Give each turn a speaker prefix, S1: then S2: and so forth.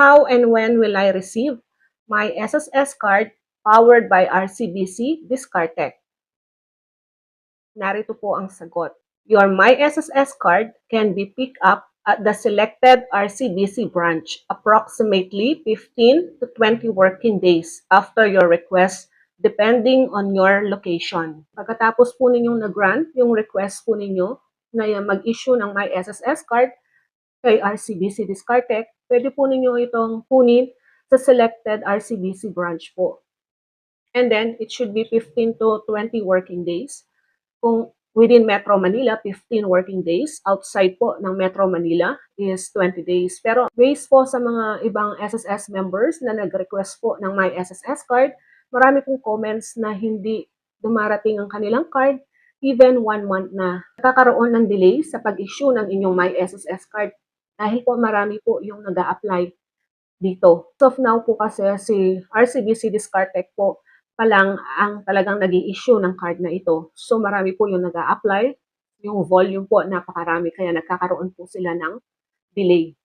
S1: How and when will I receive my SSS card powered by RCBC Discartec? Narito po ang sagot. Your My SSS card can be picked up at the selected RCBC branch approximately 15 to 20 working days after your request depending on your location. Pagkatapos po ninyong nag-grant yung request po ninyo na mag-issue ng My SSS card kay RCBC Discartec, pwede po ninyo itong kunin sa selected RCBC branch po. And then, it should be 15 to 20 working days. Kung within Metro Manila, 15 working days. Outside po ng Metro Manila is 20 days. Pero based po sa mga ibang SSS members na nag-request po ng My SSS card, marami pong comments na hindi dumarating ang kanilang card even one month na nakakaroon ng delay sa pag-issue ng inyong My SSS card dahil po marami po yung nag apply dito. So of now po kasi si RCBC Discartec po pa lang ang talagang nag issue ng card na ito. So marami po yung nag apply yung volume po napakarami kaya nagkakaroon po sila ng delay.